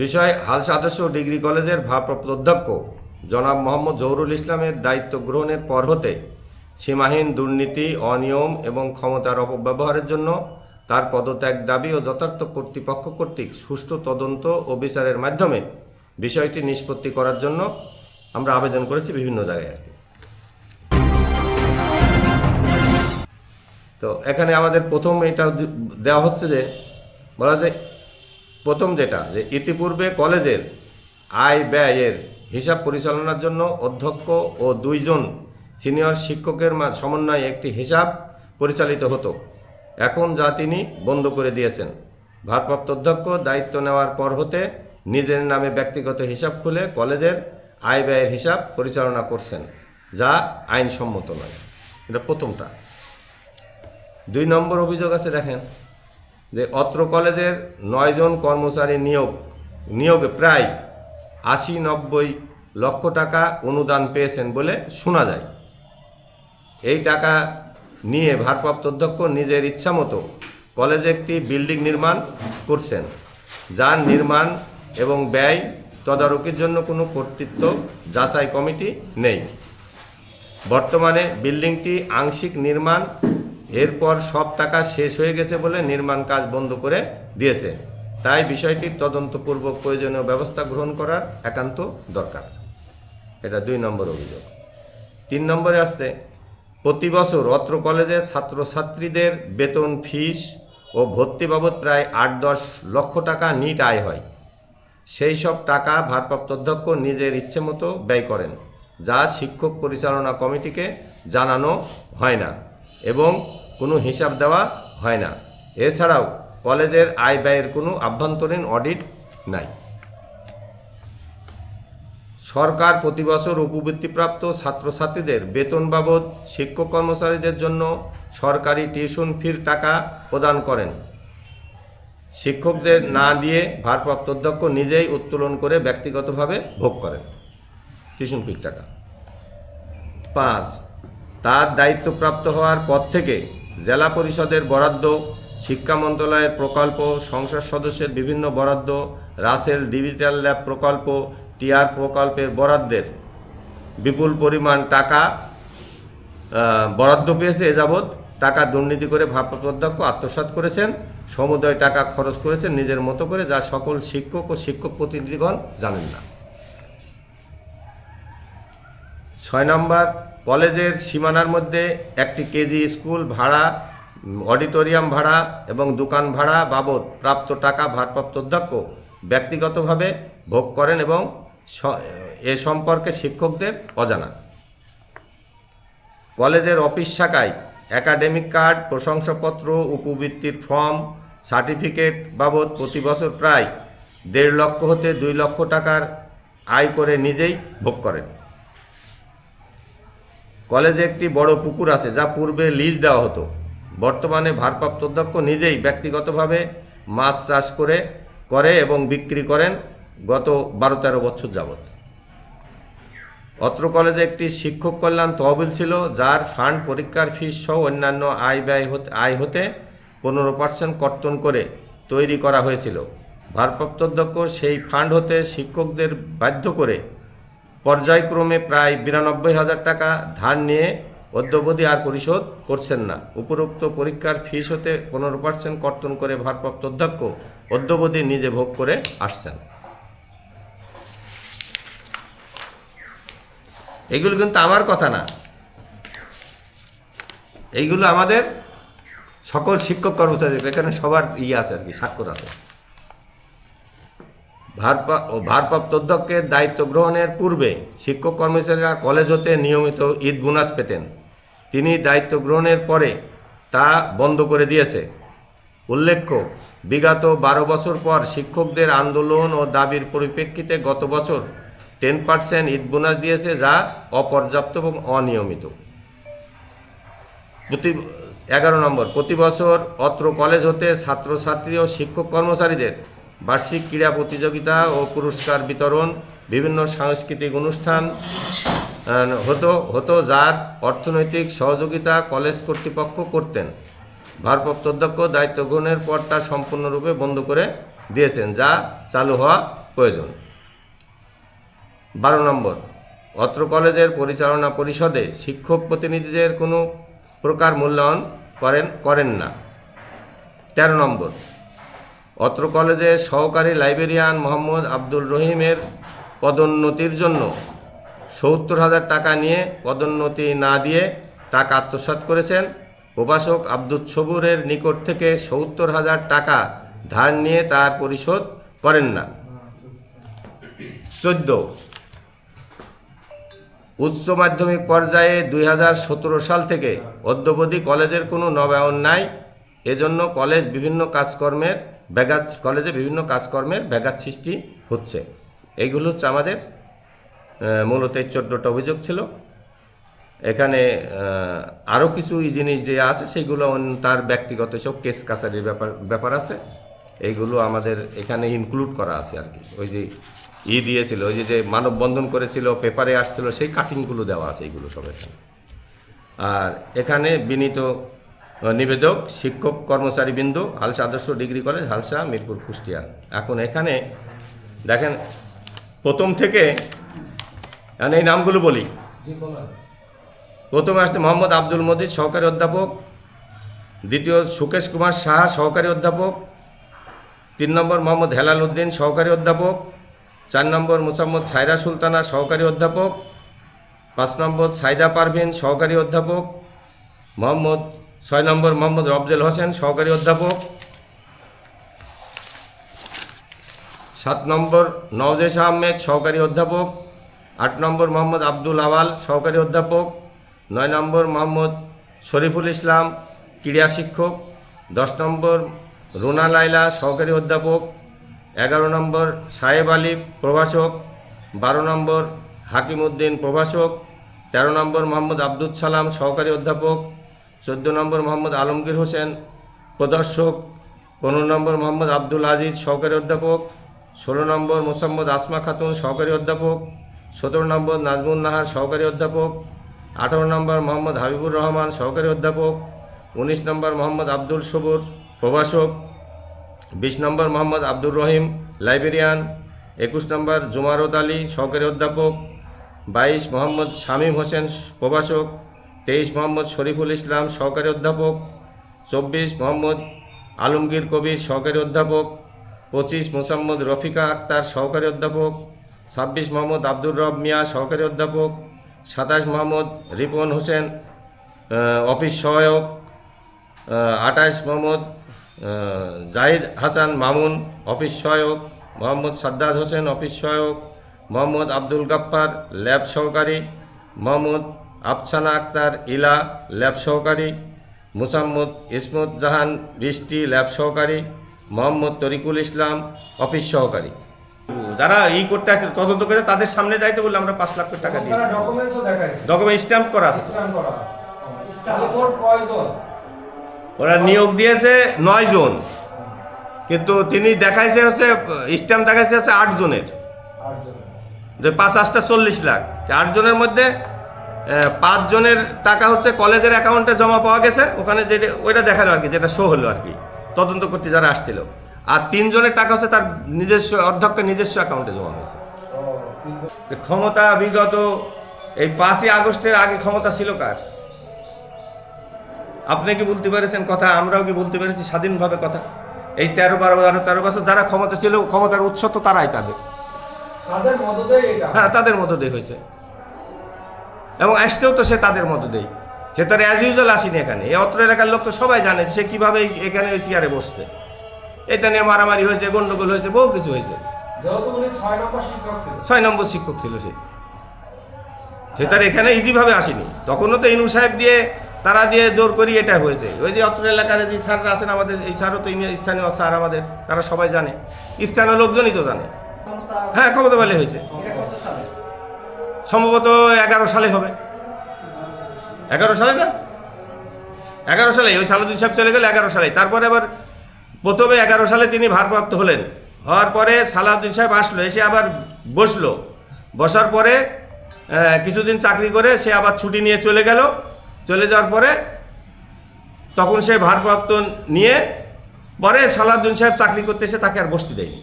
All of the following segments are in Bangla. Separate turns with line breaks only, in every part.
বিষয় হাল সদস্য ডিগ্রি কলেজের ভারপ্রাপ্ত অধ্যক্ষ জনাব মোহাম্মদ জহুরুল ইসলামের দায়িত্ব গ্রহণের পর হতে সীমাহীন দুর্নীতি, অনিয়ম এবং ক্ষমতার অপব্যবহারের জন্য তার পদত্যাগ দাবি ও যথার্থ কর্তৃপক্ষ কর্তৃক সুষ্ঠু তদন্ত ও বিচারের মাধ্যমে বিষয়টি নিষ্পত্তি করার জন্য আমরা আবেদন করেছি বিভিন্ন জায়গায় আর কি। তো এখানে আমাদের প্রথম এটা দেওয়া হচ্ছে যে, বলা যায় প্রথম যেটা, যে ইতিপূর্বে কলেজের আয় ব্যয়ের হিসাব পরিচালনার জন্য অধ্যক্ষ ও দুইজন সিনিয়র শিক্ষকের সমন্বয়ে একটি হিসাব পরিচালিত হতো। এখন যা তিনি বন্ধ করে দিয়েছেন। ভারপ্রাপ্ত অধ্যক্ষ দায়িত্ব নেওয়ার পর হতে নিজের নামে ব্যক্তিগত হিসাব খুলে কলেজের আয় ব্যয়ের হিসাব পরিচালনা করছেন, যা আইনসম্মত নয়। এটা প্রথমটা। দুই নম্বর অভিযোগ আছে, দেখেন। যে অত্র কলেজের নয়জন কর্মচারী নিয়োগ, নিয়োগে প্রায় আশি নব্বই লক্ষ টাকা অনুদান পেয়েছেন বলে শোনা যায়। এই টাকা নিয়ে ভারপ্রাপ্ত অধ্যক্ষ নিজের ইচ্ছামতো কলেজে একটি বিল্ডিং নির্মাণ করছেন, যার নির্মাণ এবং ব্যয় তদারকির জন্য কোনো কর্তৃত্ব যাচাই কমিটি নেই। বর্তমানে বিল্ডিংটি আংশিক নির্মাণ এরপর সব টাকা শেষ হয়ে গেছে বলে নির্মাণ কাজ বন্ধ করে দিয়েছে। তাই বিষয়টির তদন্তপূর্বক প্রয়োজনীয় ব্যবস্থা গ্রহণ করার একান্ত দরকার। এটা দুই নম্বর অভিযোগ। তিন নম্বরে আসছে, প্রতি বছর অত্র কলেজের ছাত্রছাত্রীদের বেতন, ফিস ও ভর্তি বাবদ প্রায় আট দশ লক্ষ টাকা নিট আয় হয়। সেই সব টাকা ভারপ্রাপ্ত অধ্যক্ষ নিজের ইচ্ছে মতো ব্যয় করেন, যা শিক্ষক পরিচালনা কমিটিকে জানানো হয় না। এবং কোনো হিসাব দেওয়া হয় না। এছাড়াও, কলেজের আয় ব্যয়ের কোনো আভ্যন্তরীণ অডিট নাই। সরকার প্রতি বছর উপবৃত্তিপ্রাপ্ত ছাত্রছাত্রীদের বেতন বাবদ শিক্ষক কর্মচারীদের জন্য সরকারি টিউশন ফির টাকা প্রদান করেন। শিক্ষকদের না দিয়ে ভারপ্রাপ্ত অধ্যক্ষ নিজেই উত্তোলন করে ব্যক্তিগতভাবে ভোগ করেন। টিউশন ফির টাকা। পাঁচ তার দায়িত্বপ্রাপ্ত হওয়ার পর থেকে জেলা পরিষদের বরাদ্দ, শিক্ষা মন্ত্রণালয়ের প্রকল্প, সংসদ সদস্যের বিভিন্ন বরাদ্দ, রাসেল ডিজিটাল ল্যাব প্রকল্প, টিআর প্রকল্পের বরাদ্দের বিপুল পরিমাণ টাকা বরাদ্দ পেয়েছে এ যাবৎ। টাকা দুর্নীতি করে ভারপ্রাপ্ত অধ্যক্ষ আত্মসাৎ করেছেন। সমুদয় টাকা খরচ করেছেন নিজের মতো করে যা সকল শিক্ষক ও শিক্ষক প্রতিনিধিগণ জানেন না। ছয় নম্বর কলেজের সীমানার মধ্যে একটি কেজি স্কুল ভাড়া, অডিটোরিয়াম ভাড়া এবং দোকান ভাড়া বাবদ প্রাপ্ত টাকা ভারপ্রাপ্ত অধ্যক্ষ ব্যক্তিগতভাবে ভোগ করেন এবং এ সম্পর্কে শিক্ষকদের অজানা। কলেজের অফিস শাখায় একাডেমিক কার্ড, প্রশংসাপত্র, উপবৃত্তির ফর্ম, সার্টিফিকেট বাবদ প্রতি বছর প্রায় দেড় লক্ষ হতে দুই লক্ষ টাকার আয় করে নিজেই ভোগ করেন। কলেজে একটি বড় পুকুর আছে, যা পূর্বে লিজ দেওয়া হতো। বর্তমানে ভারপ্রাপ্ত অধ্যক্ষ নিজেই ব্যক্তিগতভাবে মাছ চাষ করে করে এবং বিক্রি করেন গত বারো তেরো বছর যাবত অত্র কলেজে একটি শিক্ষক কল্যাণ তহবিল ছিল, যার ফান্ড পরীক্ষার ফিস সহ অন্যান্য আয় ব্যয় হতে, আয় হতে পনেরো পার্সেন্ট কর্তন করে তৈরি করা হয়েছিল। ভারপ্রাপ্ত অধ্যক্ষ সেই ফান্ড হতে শিক্ষকদের বাধ্য করে পর্যায়ক্রমে প্রায় বিরানব্বই হাজার টাকা ধার নিয়ে অদ্যবধি আর পরিশোধ করছেন না। উপরোক্ত পরীক্ষার ফিস হতে পনেরো পার্সেন্ট কর্তন করে ভারপ্রাপ্ত অধ্যক্ষ অদ্যবধি নিজে ভোগ করে আসছেন। এগুলো কিন্তু আমার কথা না। এইগুলো আমাদের সকল শিক্ষক কর্মচারী এখানে সবার ইয়ে আছে আর কি, স্বাক্ষর আছে। ও ভারপ্রাপ্ত অধ্যক্ষের দায়িত্ব গ্রহণের পূর্বে শিক্ষক কর্মচারীরা কলেজ হতে নিয়মিত ঈদ বোনাস পেতেন। তিনি দায়িত্ব গ্রহণের পরে তা বন্ধ করে দিয়েছে। উল্লেখ্য, বিগত বারো বছর পর শিক্ষকদের আন্দোলন ও দাবির পরিপ্রেক্ষিতে গত বছর টেন পার্সেন্ট ঈদ বোনাস দিয়েছে যা অপর্যাপ্ত এবং অনিয়মিত। প্রতি এগারো নম্বর, প্রতি বছর অত্র কলেজ হতে ছাত্রছাত্রী ও শিক্ষক কর্মচারীদের বার্ষিক ক্রীড়া প্রতিযোগিতা ও পুরস্কার বিতরণ বিভিন্ন সাংস্কৃতিক অনুষ্ঠান হতো হতো যার অর্থনৈতিক সহযোগিতা কলেজ কর্তৃপক্ষ করতেন। ভারপ্রাপ্ত অধ্যক্ষ দায়িত্ব গ্রহণের পর তা সম্পূর্ণরূপে বন্ধ করে দিয়েছেন, যা চালু হওয়া প্রয়োজন। বারো নম্বর, অত্র কলেজের পরিচালনা পরিষদে শিক্ষক প্রতিনিধিদের কোনো প্রকার মূল্যায়ন করেন করেন না। তেরো নম্বর অত্র কলেজের সহকারী লাইব্রেরিয়ান মোহাম্মদ আব্দুল রহিমের পদোন্নতির জন্য সত্তর হাজার টাকা নিয়ে পদোন্নতি না দিয়ে টাকা আত্মসাৎ করেছেন প্রভাষক আব্দুল সবুরের নিকট থেকে সত্তর হাজার টাকা ধার নিয়ে তার পরিশোধ করেন না। চোদ্দ। উচ্চ মাধ্যমিক পর্যায়ে দুই হাজার সতেরো সাল থেকে অদ্যবধি কলেজের কোনো নবায়ন নাই। এজন্য কলেজ বিভিন্ন কাজকর্মের ব্যাঘাত, কলেজে বিভিন্ন কাজকর্মের ব্যাঘাত সৃষ্টি হচ্ছে। এইগুলো হচ্ছে আমাদের মূলত এই চোদ্দোটা অভিযোগ ছিল। এখানে আরও কিছু জিনিস যে আছে, সেইগুলো তার ব্যক্তিগত সব কেস কাছারির ব্যাপার ব্যাপার আছে। এইগুলো আমাদের এখানে ইনক্লুড করা আছে আর কি। ওই যে ই দিয়েছিল, ওই যে মানববন্ধন করেছিল, পেপারে আসছিল, সেই কাটিংগুলো দেওয়া আছে এইগুলো সব এখানে। আর এখানে বিনীত নিবেদক শিক্ষক কর্মচারী বিন্দু হালসা আদর্শ ডিগ্রি কলেজ হালসা মিরপুর কুষ্টিয়া। এখন এখানে দেখেন প্রথম থেকে এই নামগুলো বলি। প্রথমে আসছে মোহাম্মদ আব্দুল মজিদ সহকারী অধ্যাপক। দ্বিতীয় সুকেশ কুমার সাহা সহকারী অধ্যাপক। তিন নম্বর মোহাম্মদ হেলাল উদ্দিন সহকারী অধ্যাপক। চার নম্বর মোসাম্মদ ছায়রা সুলতানা সহকারী অধ্যাপক। পাঁচ নম্বর সাইদা পারভিন সহকারী অধ্যাপক। মোহাম্মদ ছয় নম্বর মোহাম্মদ রফজেল হোসেন, সহকারী অধ্যাপক। সাত নম্বর নওজেশ আহমেদ, সহকারী অধ্যাপক। আট নম্বর মোহাম্মদ আব্দুল আওয়াল, সহকারী অধ্যাপক। নয় নম্বর মোহাম্মদ শরীফুল ইসলাম, ক্রীড়া শিক্ষক। দশ নম্বর রুনা লাইলা সহকারী অধ্যাপক। এগারো নম্বর সাহেব আলী, প্রভাষক। বারো নম্বর হাকিম উদ্দিন প্রভাষক। তেরো নম্বর মোহাম্মদ আব্দুল সালাম, সহকারী অধ্যাপক। চোদ্দ নম্বর মোহাম্মদ আলমগীর হোসেন, প্রদর্শক, পনেরো নম্বর মোহাম্মদ আব্দুল আজিজ, সহকারী অধ্যাপক, ষোলো নম্বর মোসাম্মদ আসমা খাতুন, সহকারী অধ্যাপক, সতেরো নম্বর নাজমুন নাহার, সহকারী অধ্যাপক, আঠারো নম্বর মোহাম্মদ হাবিবুর রহমান, সহকারী অধ্যাপক, উনিশ নম্বর মোহাম্মদ আব্দুল সবুর, প্রভাষক, বিশ নম্বর মোহাম্মদ আব্দুর রহিম, লাইব্রেরিয়ান, একুশ নম্বর জুমারত আলী, সহকারী অধ্যাপক, বাইশ মোহাম্মদ শামীম হোসেন, প্রভাষক তেইশ মোহাম্মদ শরীফুল ইসলাম সহকারী অধ্যাপক, চব্বিশ মোহাম্মদ আলমগীর কবির সহকারী অধ্যাপক, পঁচিশ মোসাম্মদ রফিকা আক্তার সহকারী অধ্যাপক, ছাব্বিশ মোহাম্মদ আব্দুর রব মিয়া সহকারী অধ্যাপক, সাতাশ মোহাম্মদ রিপন হোসেন অফিস সহায়ক আঠাশ মোহাম্মদ জাহিদ হাসান মামুন অফিস সহায়ক, মোহাম্মদ সাদ্দাদ হোসেন অফিস সহায়ক, মোহাম্মদ আব্দুল গাফফার ল্যাব সহকারী, মোহাম্মদ আফসানা আক্তার ইলা ল্যাব সহকারী মুসাম্মদ ইসমত জাহান বৃষ্টি ল্যাব সহকারী মোহাম্মদ তরিকুল ইসলাম অফিস সহকারী। যারা ই করতে আসছে তদন্ত করে তাদের সামনে যাইতে বললে আমরা পাঁচ লাখ টাকা দিই ডকুমেন্ট স্ট্যাম্প করা আছে। ওরা নিয়োগ দিয়েছে নয় জন। কিন্তু তিনি দেখাইছে হচ্ছে স্ট্যাম্প দেখাইছে হচ্ছে আট জনের। যে পাঁচ আটটা চল্লিশ লাখ। আট জনের মধ্যে আহ, পাঁচ জনের টাকা হচ্ছে কলেজের অ্যাকাউন্টে জমা পাওয়া গেছে। ওখানে যেটা ওইটা দেখাল আর কি যেটা শো হলো আর কি তদন্ত করতে যারা আসছিল। আর তিনজনের টাকা হচ্ছে তার নিজস্ব অধ্যক্ষের নিজস্ব অ্যাকাউন্টে জমা হয়েছে। ক্ষমতা বিগত এই পাঁচই আগস্টের আগে ক্ষমতা ছিল কার? আপনি কি বলতে পেরেছেন কথা? আমরাও কি বলতে পেরেছি? স্বাধীনভাবে কথা? এই তেরো বারো বারো তেরো বছর যারা ক্ষমতা ছিল ক্ষমতার উৎস তো তারাই তাদের।
মদতেই
হ্যাঁ তাদের মতো দেই হয়েছে। এবং আসছেও তো সে তাদের মতো দেই সে তো অ্যাজ ইউজুয়াল আসেনি এখানে। এই অত্র এলাকার লোক তো সবাই জানে সে কীভাবে এখানে ওই চেয়ারে বসছে। এটা নিয়ে মারামারি হয়েছে গন্ডগোল হয়েছে বহু কিছু হয়েছে।
ছয় নম্বর শিক্ষক ছিল
সে। সে তার এখানে ইজিভাবে আসেনি। তখনও তো ইনু সাহেব দিয়ে তারা দিয়ে জোর করি এটা হয়েছে। ওই যে অত্র এলাকার যে স্যাররা আছেন আমাদের এই স্যারও তো স্থানীয় স্যার আমাদের তারা সবাই জানে। স্থানীয় লোকজনই তো জানে। হ্যাঁ ক্ষমতা বলে হয়েছে সম্ভবত এগারো সালে হবে। এগারো সালে না? এগারো সালে, ওই সালুদ্দিন সাহেব চলে গেলে এগারো সালে। তারপরে আবার প্রথমে এগারো সালে তিনি ভারপ্রাপ্ত হলেন। হওয়ার পরে সালাউদ্দিন সাহেব আসলো, এসে আবার বসল। বসার পরে কিছুদিন চাকরি করে সে আবার ছুটি নিয়ে চলে গেল। চলে যাওয়ার পরে তখন সে ভারপ্রাপ্ত নিয়ে পরে সালাউদ্দিন সাহেব চাকরি করতে এসে তাকে আর বসতে দেয়নি।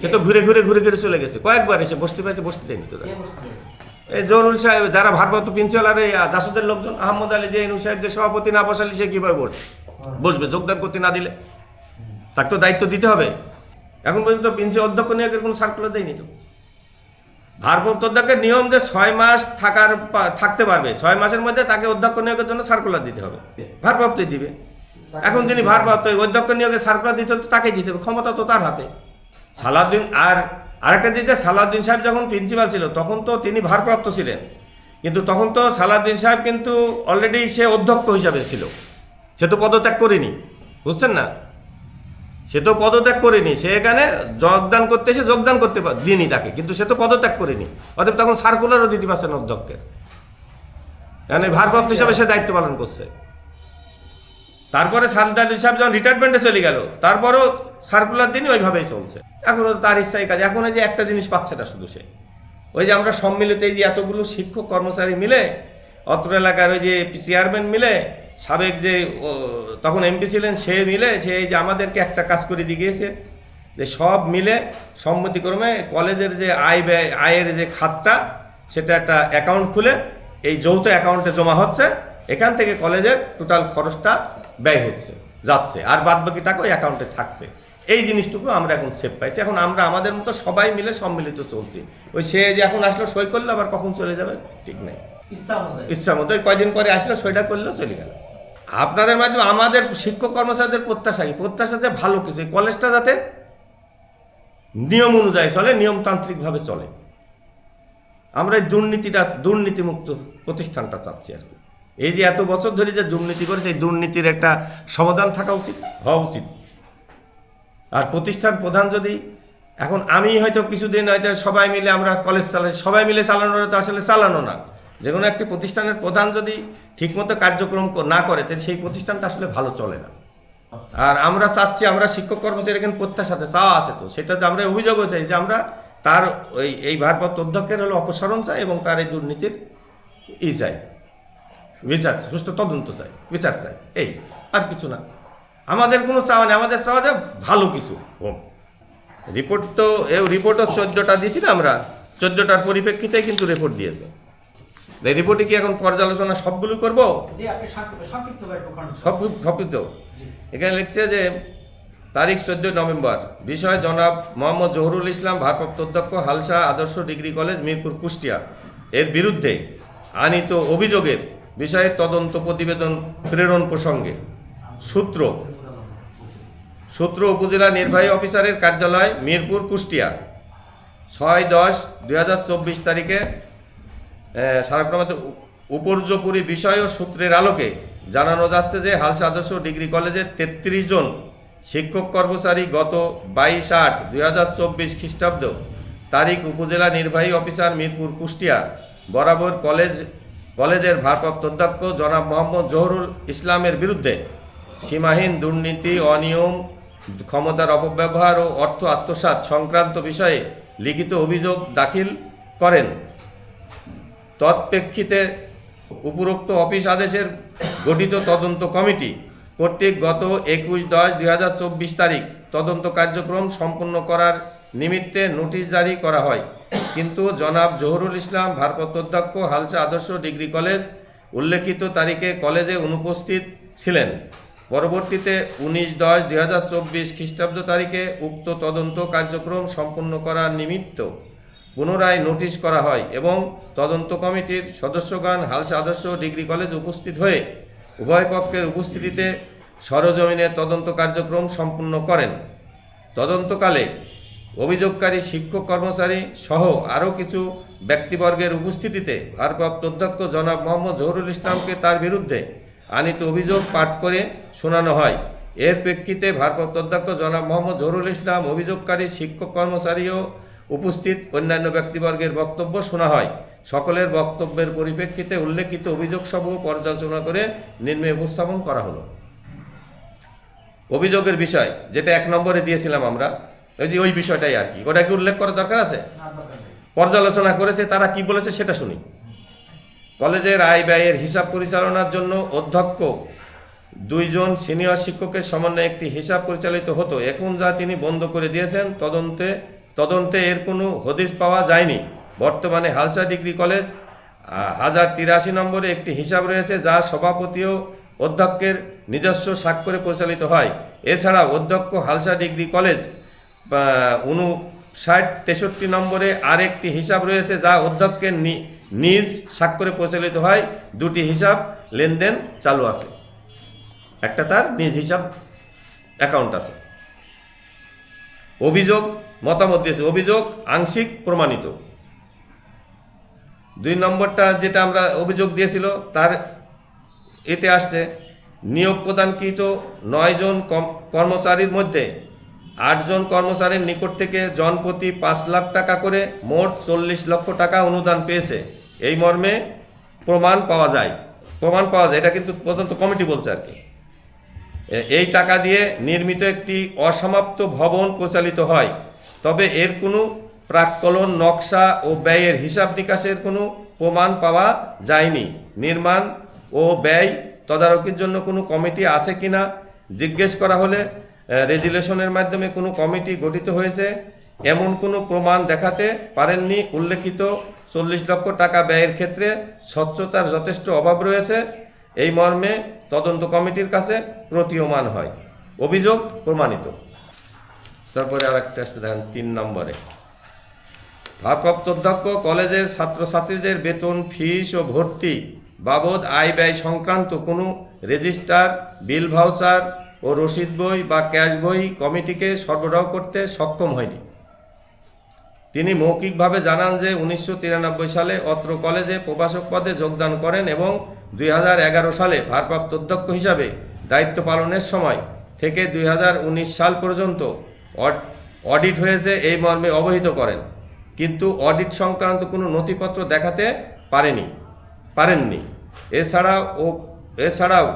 সে তো ঘুরে ঘুরে ঘুরে ঘুরে চলে গেছে। কয়েকবার এসে বসতে পেয়েছে বসতে দেয়নি তো? এই জরুল সাহেব যারা ভারপ্রাপ্ত প্রিন্সিপাল আর এই জাসুদের লোকজন আহমদ আলী যে ইনু সাহেব যে সভাপতি না বসালে সে কীভাবে বসবে বসবে? যোগদান করতে না দিলে? তাকে তো দায়িত্ব দিতে হবে। এখন পর্যন্ত প্রিন্সিপাল অধ্যক্ষ নিয়োগের কোনো সার্কুলার দেয়নি তো। ভারপ্রাপ্ত অধ্যক্ষের নিয়ম যে ছয় মাস থাকার থাকতে পারবে। ছয় মাসের মধ্যে তাকে অধ্যক্ষ নিয়োগের জন্য সার্কুলার দিতে হবে। ভারপ্রাপ্তই দিবে। এখন যিনি ভারপ্রাপ্ত অধ্যক্ষ নিয়োগের সার্কুলার দিতে হলে তো তাকেই দিতে হবে। ক্ষমতা তো তার হাতে। সালাউদ্দিন আর আরেকটা দিকে সালাউদ্দিন সাহেব যখন প্রিন্সিপাল ছিল, তখন তো তিনি ভারপ্রাপ্ত ছিলেন। কিন্তু তখন তো সালাউদ্দিন সাহেব কিন্তু অলরেডি সে অধ্যক্ষ হিসাবে ছিল। সে তো পদত্যাগ করেনি, বুঝছেন না? সে তো পদত্যাগ করেনি, সে এখানে যোগদান করতে এসে যোগদান করতে দিইনি তাকে, কিন্তু সে তো পদত্যাগ করেনি। অতএব তখন সার্কুলারও দিতে পারছেন অধ্যক্ষের। মানে ভারপ্রাপ্ত হিসাবে সে দায়িত্ব পালন করছে। তারপরে সালদার সাহেব যখন রিটায়ারমেন্টে চলে গেল, তারপরও সার্কুলার দিনই ওইভাবেই চলছে। এখনও তার ইচ্ছাই কাজ এখন ওই যে একটা জিনিস পাচ্ছে না শুধু সে। ওই যে আমরা সম্মিলিত এই যে এতগুলো শিক্ষক কর্মচারী মিলে, অত্র এলাকার ওই যে চেয়ারম্যান মিলে, সাবেক যে তখন এমপি ছিলেন সে মিলে, সে যে আমাদেরকে একটা কাজ করে দিয়ে গিয়েছে যে সব মিলে সম্মতিক্রমে কলেজের যে আয় ব্যয়, আয়ের যে খাতটা, সেটা একটা অ্যাকাউন্ট খুলে, এই যৌথ অ্যাকাউন্টে জমা হচ্ছে। এখান থেকে কলেজের টোটাল খরচটা ব্যয় হচ্ছে যাচ্ছে। আর বাদ বাকি টাকা ওই অ্যাকাউন্টে থাকছে। এই জিনিসটুকু আমরা এখন সেভ পাইছি। এখন আমরা আমাদের মতো সবাই মিলে সম্মিলিত চলছি। ওই সে যে এখন আসলো সই করলে আবার কখন চলে যাবে? ঠিক নেই।
ইচ্ছা
মতো। ওই কয়দিন পরে আসলো সইটা করলেও চলে গেল। আপনাদের মাধ্যমে আমাদের শিক্ষক কর্মচারীদের প্রত্যাশা কি? প্রত্যাশা যে ভালো কিছু। এই কলেজটা যাতে নিয়ম অনুযায়ী চলে নিয়মতান্ত্রিকভাবে চলে। আমরা এই দুর্নীতিটা দুর্নীতিমুক্ত প্রতিষ্ঠানটা চাচ্ছি আর কি। এই যে এত বছর ধরে যে দুর্নীতি করেছে এই দুর্নীতির একটা সমাধান থাকা উচিত, হওয়া উচিত। আর প্রতিষ্ঠান প্রধান যদি, এখন আমি হয়তো কিছুদিন হয়তো সবাই মিলে আমরা কলেজ চালাই, সবাই মিলে চালানোর তো আসলে চালানো না। যে কোনো একটি প্রতিষ্ঠানের প্রধান যদি ঠিকমতো কার্যক্রম না করে, তাহলে সেই প্রতিষ্ঠানটা আসলে ভালো চলে না। আর আমরা চাচ্ছি, আমরা শিক্ষক কর্মচারী এখানে প্রত্যাশাতে চাওয়া আছে তো। সেটা যে আমরা অভিযোগও চাই যে আমরা তার ওই, এই ভারপ্রাপ্ত অধ্যক্ষের হলো অপসারণ চাই এবং তার এই দুর্নীতির ই চাই। বিচার চাই, সুস্থ তদন্ত চাই বিচার চাই। এই আর কিছু না। আমাদের কোনো চাওয়া নেই আমাদের চাওয়া যে ভালো কিছু হোক। রিপোর্ট তো এই রিপোর্টও চোদ্দোটা দিয়েছি না আমরা চোদ্দোটার পরিপ্রেক্ষিতেই কিন্তু রিপোর্ট দিয়েছে। এই রিপোর্টে কি এখন পর্যালোচনা সবগুলো করব?
সংক্ষিপ্ত
এখানে লিখছে যে তারিখ চোদ্দই নভেম্বর। বিষয় জনাব মোহাম্মদ জহুরুল ইসলাম ভারপ্রাপ্ত অধ্যক্ষ হালসা আদর্শ ডিগ্রি কলেজ মিরপুর কুষ্টিয়া। এর বিরুদ্ধে আনিত অভিযোগের বিষয়ে তদন্ত প্রতিবেদন প্রেরণ প্রসঙ্গে। সূত্র। সূত্র উপজেলা নির্বাহী অফিসারের কার্যালয়, মিরপুর, কুষ্টিয়া। ছয় দশ দুই তারিখে সারাক্রমাতে উপর্যপুরি বিষয় ও সূত্রের আলোকে জানানো যাচ্ছে যে হালসা আদর্শ ডিগ্রি কলেজের তেত্রিশ জন শিক্ষক কর্মচারী গত বাইশ আট দুই হাজার চব্বিশ খ্রিস্টাব্দ তারিখ উপজেলা নির্বাহী অফিসার মিরপুর, কুষ্টিয়া, বরাবর কলেজ কলেজের ভারপ্রাপ্ত অধ্যক্ষ জনাব মোহাম্মদ জহরুল ইসলামের বিরুদ্ধে সীমাহীন দুর্নীতি, অনিয়ম, ক্ষমতার অপব্যবহার ও অর্থ আত্মসাৎ সংক্রান্ত বিষয়ে লিখিত অভিযোগ দাখিল করেন। তৎপ্রেক্ষিতে উপরোক্ত অফিস আদেশের গঠিত তদন্ত কমিটি কর্তৃক গত একুশ দশ দুই তারিখ তদন্ত কার্যক্রম সম্পন্ন করার নিমিত্তে নোটিশ জারি করা হয়। কিন্তু জনাব জহুরুল ইসলাম, ভারপ্রাপ্ত অধ্যক্ষ হালসা আদর্শ ডিগ্রি কলেজ, উল্লেখিত তারিখে কলেজে অনুপস্থিত ছিলেন। পরবর্তীতে উনিশ দশ দুই হাজার চব্বিশ খ্রিস্টাব্দ তারিখে উক্ত তদন্ত কার্যক্রম সম্পন্ন করার নিমিত্ত পুনরায় নোটিশ করা হয় এবং তদন্ত কমিটির সদস্যগণ হালসা আদর্শ ডিগ্রি কলেজ উপস্থিত হয়ে উভয় পক্ষের উপস্থিতিতে সরজমিনে তদন্ত কার্যক্রম সম্পূর্ণ করেন। তদন্তকালে অভিযোগকারী শিক্ষক কর্মচারী সহ আরও কিছু ব্যক্তিবর্গের উপস্থিতিতে ভারপ্রাপ্ত অধ্যক্ষ জনাব মোহাম্মদ জহুরুল ইসলামকে তার বিরুদ্ধে আনিত অভিযোগ পাঠ করে শোনানো হয়। এর প্রেক্ষিতে ভারপ্রাপ্ত অধ্যক্ষ জনাব মোহাম্মদ জহুরুল ইসলাম, অভিযোগকারী শিক্ষক কর্মচারীও উপস্থিত। অন্যান্য ব্যক্তিবর্গের বক্তব্য শোনা হয়। সকলের বক্তব্যের পরিপ্রেক্ষিতে উল্লেখিত অভিযোগসমূহ পর্যালোচনা করে নিম্নে উপস্থাপন করা হলো। অভিযোগের বিষয়, যেটা এক নম্বরে দিয়েছিলাম আমরা ওই যে ওই বিষয়টাই আর কি। ওটা কি উল্লেখ করার দরকার আছে। পর্যালোচনা করেছে, তারা কি বলেছে সেটা শুনি। কলেজের আয় ব্যয়ের হিসাব পরিচালনার জন্য অধ্যক্ষ দুইজন সিনিয়র শিক্ষকের সমন্বয়ে একটি হিসাব পরিচালিত হতো। এখন যা তিনি বন্ধ করে দিয়েছেন, তদন্তে তদন্তে এর কোনো হদিশ পাওয়া যায়নি। বর্তমানে হালসা ডিগ্রি কলেজ হাজার তিরাশি নম্বরে একটি হিসাব রয়েছে, যা সভাপতি ও অধ্যক্ষের নিজস্ব স্বাক্ষরে পরিচালিত হয়। এছাড়া অধ্যক্ষ হালসা ডিগ্রি কলেজ উনষাট তেষট্টি নম্বরে আরেকটি হিসাব রয়েছে যা অধ্যক্ষের নিজ স্বাক্ষরে প্রচলিত হয়। দুটি হিসাব লেনদেন চালু আছে। একটা তার নিজ হিসাব অ্যাকাউন্ট আছে। অভিযোগ, মতামত দিয়েছে। অভিযোগ আংশিক প্রমাণিত। দুই নম্বরটা যেটা আমরা অভিযোগ দিয়েছিল, তার এতে আসছে, নিয়োগ প্রদানকৃত নয়জন কর্মচারীর মধ্যে আটজন কর্মচারীর নিকট থেকে জনপ্রতি পাঁচ লাখ টাকা করে মোট চল্লিশ লক্ষ টাকা অনুদান পেয়েছে। এই মর্মে প্রমাণ পাওয়া যায়। প্রমাণ পাওয়া যায়। এটা কিন্তু তদন্ত কমিটি বলছে আর কি। এই টাকা দিয়ে নির্মিত একটি অসমাপ্ত ভবন প্রচালিত হয়। তবে এর কোনো প্রাক্কলন, নকশা ও ব্যয়ের হিসাব নিকাশের কোনো প্রমাণ পাওয়া যায়নি। নির্মাণ ও ব্যয় তদারকির জন্য কোনো কমিটি আছে কিনা জিজ্ঞেস করা হলে রেজুলেশনের মাধ্যমে কোনো কমিটি গঠিত হয়েছে। এমন কোনো প্রমাণ দেখাতে পারেননি উল্লেখিত চল্লিশ লক্ষ টাকা ব্যয়ের ক্ষেত্রে স্বচ্ছতার যথেষ্ট অভাব রয়েছে। এই মর্মে তদন্ত কমিটির কাছে প্রতীয়মান হয়। অভিযোগ প্রমাণিত। তারপরে আর একটা দেখেন, তিন নম্বরে। ভারপ্রাপ্ত অধ্যক্ষ, কলেজের ছাত্রছাত্রীদের বেতন, ফিস ও ভর্তি বাবদ আয় ব্যয় সংক্রান্ত কোনো রেজিস্টার, বিল ভাউচার ও রসিদ বই বা ক্যাশ বই কমিটিকে সরবরাহ করতে সক্ষম হয়নি। তিনি মৌখিকভাবে জানান যে উনিশশো তিরানব্বই সালে অত্র কলেজে প্রভাষক পদে যোগদান করেন এবং দুই হাজার এগারো সালে ভারপ্রাপ্ত অধ্যক্ষ হিসাবে দায়িত্ব পালনের সময় থেকে দুই হাজার উনিশ সাল পর্যন্ত অড- অডিট হয়েছে এই মর্মে অবহিত করেন। কিন্তু অডিট সংক্রান্ত কোনো নথিপত্র দেখাতে পারেনি, পারেননি। এছাড়াও ও এছাড়াও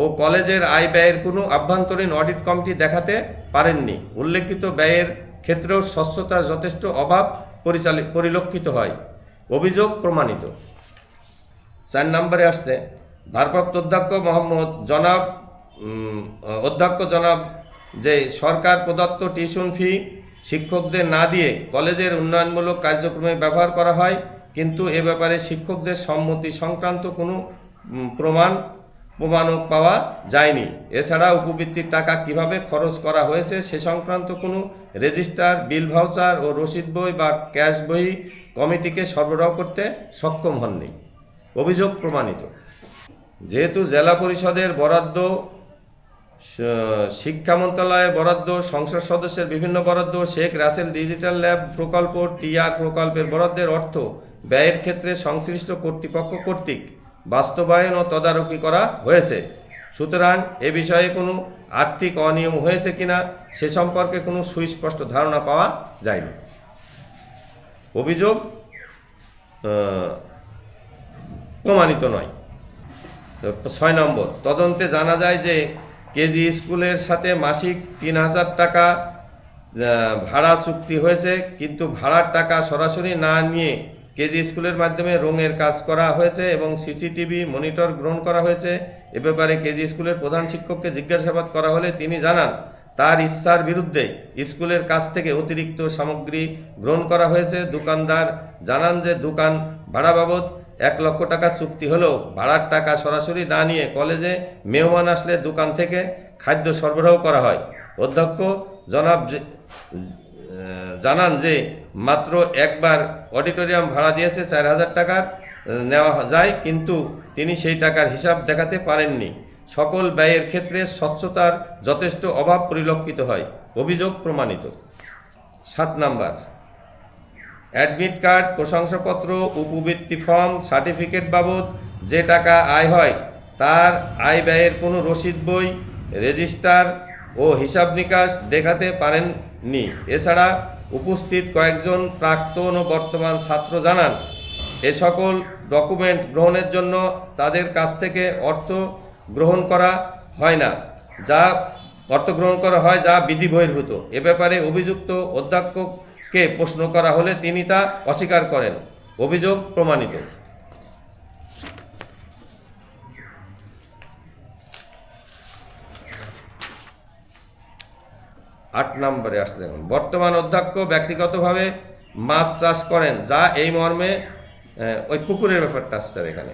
ও কলেজের আয় ব্যয়ের কোনো আভ্যন্তরীণ অডিট কমিটি দেখাতে পারেননি। উল্লেখিত ব্যয়ের ক্ষেত্রেও স্বচ্ছতার যথেষ্ট অভাব পরিচালিত পরিলক্ষিত হয়। অভিযোগ প্রমাণিত। চার নম্বরে আসছে, ভারপ্রাপ্ত অধ্যক্ষ মোহাম্মদ জনাব অধ্যক্ষ জনাব যে সরকার প্রদত্ত টিউশন ফি শিক্ষকদের না দিয়ে কলেজের উন্নয়নমূলক কার্যক্রমে ব্যবহার করা হয়, কিন্তু এ ব্যাপারে শিক্ষকদের সম্মতি সংক্রান্ত কোনো প্রমাণ প্রমাণও পাওয়া যায়নি। এছাড়া উপবৃত্তির টাকা কীভাবে খরচ করা হয়েছে সে সংক্রান্ত কোনো রেজিস্টার, বিল ভাউচার ও রসিদ বই বা ক্যাশ বই কমিটিকে সরবরাহ করতে সক্ষম হননি। অভিযোগ প্রমাণিত। যেহেতু জেলা পরিষদের বরাদ্দ, শিক্ষা মন্ত্রণালয়ের বরাদ্দ, সংসদ সদস্যের বিভিন্ন বরাদ্দ, শেখ রাসেল ডিজিটাল ল্যাব প্রকল্প টিআর প্রকল্পের বরাদ্দের অর্থ ব্যয়ের ক্ষেত্রে সংশ্লিষ্ট কর্তৃপক্ষ কর্তৃক বাস্তবায়ন ও তদারকি করা হয়েছে। সুতরাং এ বিষয়ে কোনো আর্থিক অনিয়ম হয়েছে কিনা সে সম্পর্কে কোনো সুস্পষ্ট ধারণা পাওয়া যায়নি। অভিযোগ প্রমাণিত নয়। ছয় নম্বর, তদন্তে জানা যায় যে কেজি স্কুলের সাথে মাসিক তিন হাজার টাকা ভাড়া চুক্তি হয়েছে, কিন্তু ভাড়ার টাকা সরাসরি না নিয়ে কেজি স্কুলের মাধ্যমে রঙের কাজ করা হয়েছে এবং সিসিটিভি মনিটর গ্রহণ করা হয়েছে। এ ব্যাপারে কেজি স্কুলের প্রধান শিক্ষককে জিজ্ঞাসাবাদ করা হলে তিনি জানান, তার ইচ্ছার বিরুদ্ধে স্কুলের কাছ থেকে অতিরিক্ত সামগ্রী গ্রহণ করা হয়েছে। দোকানদার জানান যে দোকান ভাড়া বাবদ এক লক্ষ টাকা চুক্তি হলেও ভাড়ার টাকা সরাসরি না নিয়ে কলেজে মেহমান আসলে দোকান থেকে খাদ্য সরবরাহ করা হয়। অধ্যক্ষ জনাব জানান যে মাত্র একবার অডিটোরিয়াম ভাড়া দিয়েছে চার হাজার টাকার নেওয়া যায়, কিন্তু তিনি সেই টাকার হিসাব দেখাতে পারেননি। সকল ব্যয়ের ক্ষেত্রে স্বচ্ছতার যথেষ্ট অভাব পরিলক্ষিত হয়, অভিযোগ প্রমাণিত। সাত নাম্বার। অ্যাডমিট কার্ড, প্রশংসাপত্র, উপবৃত্তি ফর্ম, সার্টিফিকেট বাবদ যে টাকা আয় হয়, তার আয় ব্যয়ের কোনো রসিদ বই, রেজিস্টার ও হিসাব নিকাশ দেখাতে পারেননি এছাড়া উপস্থিত কয়েকজন প্রাক্তন ও বর্তমান ছাত্র জানান, এ সকল ডকুমেন্ট গ্রহণের জন্য তাদের কাছ থেকে অর্থ গ্রহণ করা হয় না, যা অর্থ গ্রহণ করা হয় যা বিধি বহির্ভূত এ ব্যাপারে অভিযুক্ত অধ্যক্ষকে প্রশ্ন করা হলে তিনি তা অস্বীকার করেন। অভিযোগ প্রমাণিত। আট নম্বরে আসছে দেখুন। বর্তমান অধ্যক্ষ ব্যক্তিগতভাবে মাছ চাষ করেন, যা এই মর্মে ওই পুকুরের ব্যাপারটা আসছে এখানে।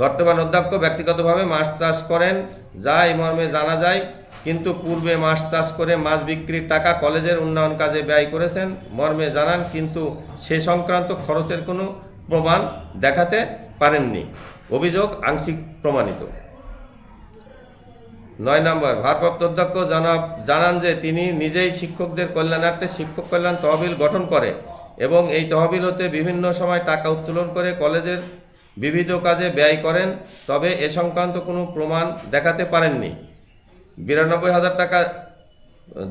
বর্তমান অধ্যক্ষ ব্যক্তিগতভাবে মাছ চাষ করেন, যা এই মর্মে জানা যায়, কিন্তু পূর্বে মাছ চাষ করে মাছ বিক্রির টাকা কলেজের উন্নয়ন কাজে ব্যয় করেছেন। মর্মে জানান, কিন্তু সে সংক্রান্ত খরচের কোনো প্রমাণ দেখাতে পারেননি। অভিযোগ আংশিক প্রমাণিত। নয় নম্বর, ভারপ্রাপ্ত অধ্যক্ষ জানাব, জানান যে তিনি নিজেই শিক্ষকদের কল্যাণার্থে শিক্ষক কল্যাণ তহবিল গঠন করে এবং এই তহবিল হতে বিভিন্ন সময় টাকা উত্তোলন করে কলেজের বিবিধ কাজে ব্যয় করেন, তবে এ সংক্রান্ত কোনো প্রমাণ দেখাতে পারেননি। বিরানব্বই হাজার টাকা,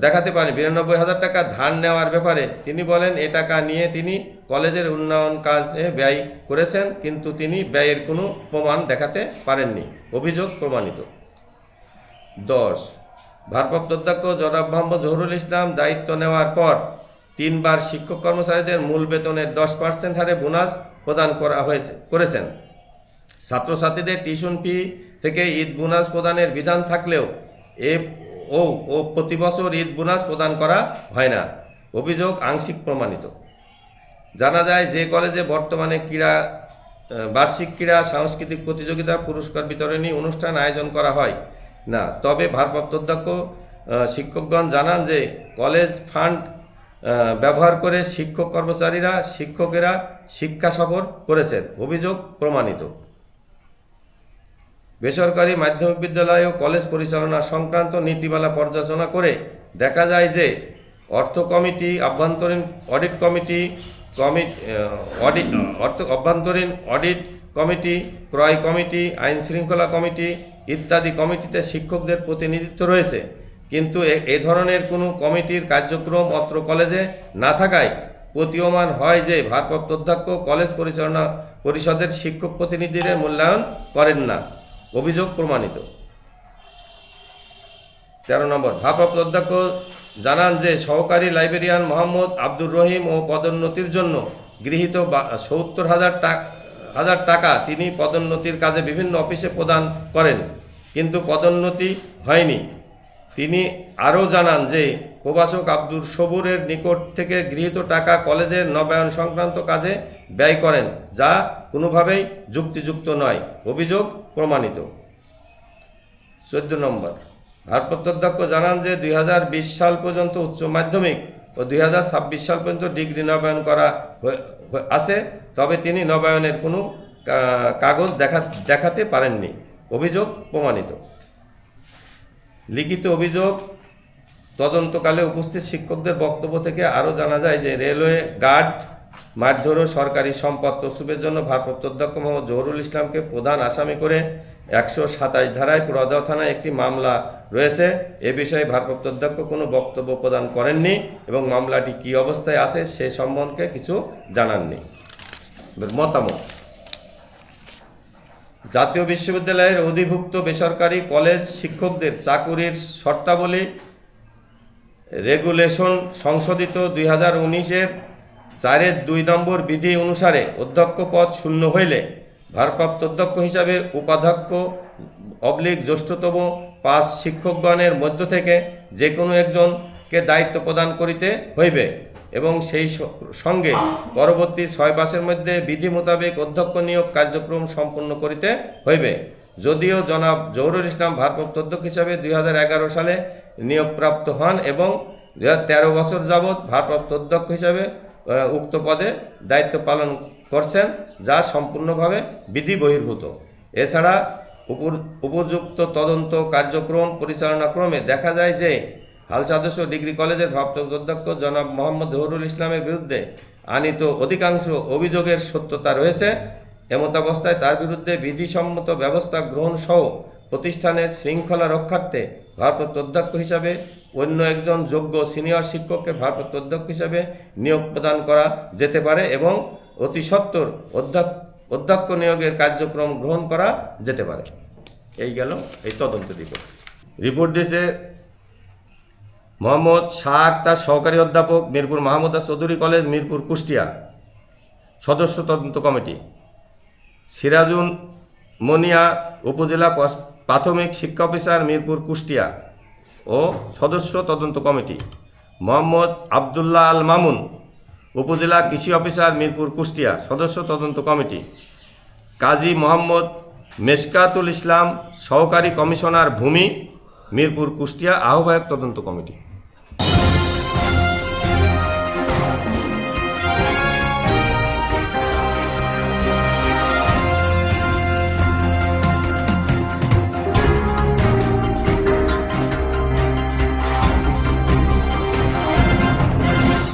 দেখাতে পারেন, বিরানব্বই হাজার টাকা ধার নেওয়ার ব্যাপারে তিনি বলেন, এ টাকা নিয়ে তিনি কলেজের উন্নয়ন কাজে ব্যয় করেছেন, কিন্তু তিনি ব্যয়ের কোনো প্রমাণ দেখাতে পারেননি। অভিযোগ প্রমাণিত। দশ। ভারপ্রাপ্ত অধ্যক্ষ জনাব মোহাম্মদ জহুরুল ইসলাম দায়িত্ব নেওয়ার পর তিনবার শিক্ষক কর্মচারীদের মূল বেতনের দশ পার্সেন্ট হারে বোনাস প্রদান করা হয়েছে, করেছেন। ছাত্রছাত্রীদের টিউশন ফি থেকে ঈদ বোনাস প্রদানের বিধান থাকলেও এ ও ও প্রতি বছর ঈদ বোনাস প্রদান করা হয় না, অভিযোগ আংশিক প্রমাণিত। জানা যায় যে কলেজে বর্তমানে ক্রীড়া বার্ষিক ক্রীড়া, সাংস্কৃতিক প্রতিযোগিতা, পুরস্কার বিতরণী অনুষ্ঠান আয়োজন করা হয়। না। তবে ভারপ্রাপ্ত অধ্যক্ষ শিক্ষকগণ জানান যে কলেজ ফান্ড ব্যবহার করে শিক্ষক কর্মচারীরা, শিক্ষকেরা শিক্ষা সফর করেছেন। অভিযোগ প্রমাণিত। বেসরকারি মাধ্যমিক বিদ্যালয় ও কলেজ পরিচালনা সংক্রান্ত নীতিমালা পর্যালোচনা করে দেখা যায় যে অর্থ কমিটি, আভ্যন্তরীণ অডিট কমিটি কমিটি অডিট, অর্থ অভ্যন্তরীণ অডিট কমিটি, ক্রয় কমিটি, আইন শৃঙ্খলা কমিটি ইত্যাদি কমিটিতে শিক্ষকদের প্রতিনিধিত্ব রয়েছে। কিন্তু এ- ধরনের কোনো কমিটির কার্যক্রম অত্র কলেজে না থাকায় প্রতীয়মান হয় যে ভারপ্রাপ্ত অধ্যক্ষ কলেজ পরিচালনা পরিষদের শিক্ষক প্রতিনিধিদের মূল্যায়ন করেন না। অভিযোগ প্রমাণিত। তেরো নম্বর, ভারপ্রাপ্ত অধ্যক্ষ জানান যে সহকারী লাইব্রেরিয়ান মোহাম্মদ আব্দুর রহিম ও পদোন্নতির জন্য গৃহীত বা, সত্তর হাজার টাকা হাজার টাকা তিনি পদোন্নতির কাজে বিভিন্ন অফিসে প্রদান করেন, কিন্তু পদোন্নতি হয়নি। তিনি আরও জানান যে, প্রভাষক আব্দুর সবুরের নিকট থেকে গৃহীত টাকা কলেজের নবায়ন সংক্রান্ত কাজে ব্যয় করেন, যা কোনোভাবেই যুক্তিযুক্ত নয়, অভিযোগ প্রমাণিত। চোদ্দ নম্বর, ভারপ্রাপ্ত অধ্যক্ষ জানান যে, দুই হাজার বিশ সাল পর্যন্ত উচ্চ মাধ্যমিক ও দুই হাজার ছাব্বিশ সাল পর্যন্ত ডিগ্রি নবায়ন করা আছে, তবে তিনি নবায়নের কোনো কাগজ দেখা, দেখাতে পারেননি। অভিযোগ প্রমাণিত। লিখিত অভিযোগ তদন্তকালে উপস্থিত শিক্ষকদের বক্তব্য থেকে আরও জানা যায় যে রেলওয়ে গার্ড মারধর সরকারি সম্পদ তসুবের জন্য ভারপ্রাপ্ত অধ্যক্ষ মোহাম্মদ জহুরুল ইসলামকে প্রধান আসামি করে একশো সাতাশ ধারায় পুরাদহ থানায় একটি মামলা রয়েছে। এ বিষয়ে ভারপ্রাপ্ত অধ্যক্ষ কোনো বক্তব্য প্রদান করেননি এবং মামলাটি কী অবস্থায় আছে সে সম্বন্ধে কিছু জানাননি। মতামত। জাতীয় বিশ্ববিদ্যালয়ের অধিভুক্ত বেসরকারি কলেজ শিক্ষকদের চাকুরির শর্তাবলী রেগুলেশন সংশোধিত দুই হাজার উনিশের চারের দুই নম্বর বিধি অনুসারে অধ্যক্ষ পদ শূন্য হইলে ভারপ্রাপ্ত অধ্যক্ষ হিসাবে উপাধ্যক্ষ অবলিক জ্যেষ্ঠতম, পাঁচ শিক্ষকগণের মধ্য থেকে যে কোনো একজনকে দায়িত্ব প্রদান করিতে হইবে এবং সেই সঙ্গে পরবর্তী ছয় মাসের মধ্যে বিধি মোতাবেক অধ্যক্ষ নিয়োগ কার্যক্রম সম্পন্ন করিতে হইবে। যদিও জনাব জহুরুল ইসলাম ভারপ্রাপ্ত অধ্যক্ষ হিসাবে দুই হাজার এগারো সালে নিয়োগপ্রাপ্ত হন এবং তেরো বছর যাবৎ ভারপ্রাপ্ত অধ্যক্ষ হিসাবে উক্ত পদে দায়িত্ব পালন করছেন, যা সম্পূর্ণভাবে বিধি বহির্ভূত এছাড়া উপযুক্ত তদন্ত কার্যক্রম পরিচালনা ক্রমে দেখা যায় যে হাল সদস্য ডিগ্রি কলেজের ভারপ্রাপ্ত অধ্যক্ষ জনাব মোহাম্মদ জহুরুল ইসলামের বিরুদ্ধে আনিত অধিকাংশ অভিযোগের সত্যতা রয়েছে। এমতাবস্থায় তার বিরুদ্ধে বিধিসম্মত ব্যবস্থা গ্রহণ সহ প্রতিষ্ঠানের শৃঙ্খলা রক্ষার্থে ভারপ্রাপ্ত অধ্যক্ষ হিসাবে অন্য একজন যোগ্য সিনিয়র শিক্ষককে ভারপ্রাপ্ত অধ্যক্ষ হিসাবে নিয়োগ প্রদান করা যেতে পারে এবং অতি সত্বর অধ্যক্ষ অধ্যক্ষ নিয়োগের কার্যক্রম গ্রহণ করা যেতে পারে। এই গেল এই তদন্ত রিপোর্ট। রিপোর্ট দিয়েছে মোহাম্মদ শাহ আক্তার, সহকারী অধ্যাপক, মিরপুর মাহমুদা চৌধুরী কলেজ, মিরপুর কুষ্টিয়া। সদস্য তদন্ত কমিটি। সিরাজুন মনিয়া উপজেলা প্রাথমিক শিক্ষা অফিসার, মিরপুর কুষ্টিয়া। ও সদস্য তদন্ত কমিটি। মোহাম্মদ আবদুল্লাহ আল মামুন, উপজেলা কৃষি অফিসার মিরপুর, কুষ্টিয়া, সদস্য তদন্ত কমিটি। কাজী মোহাম্মদ মেসকাতুল ইসলাম সহকারী কমিশনার ভূমি, মিরপুর, কুষ্টিয়া, আহ্বায়ক তদন্ত কমিটি।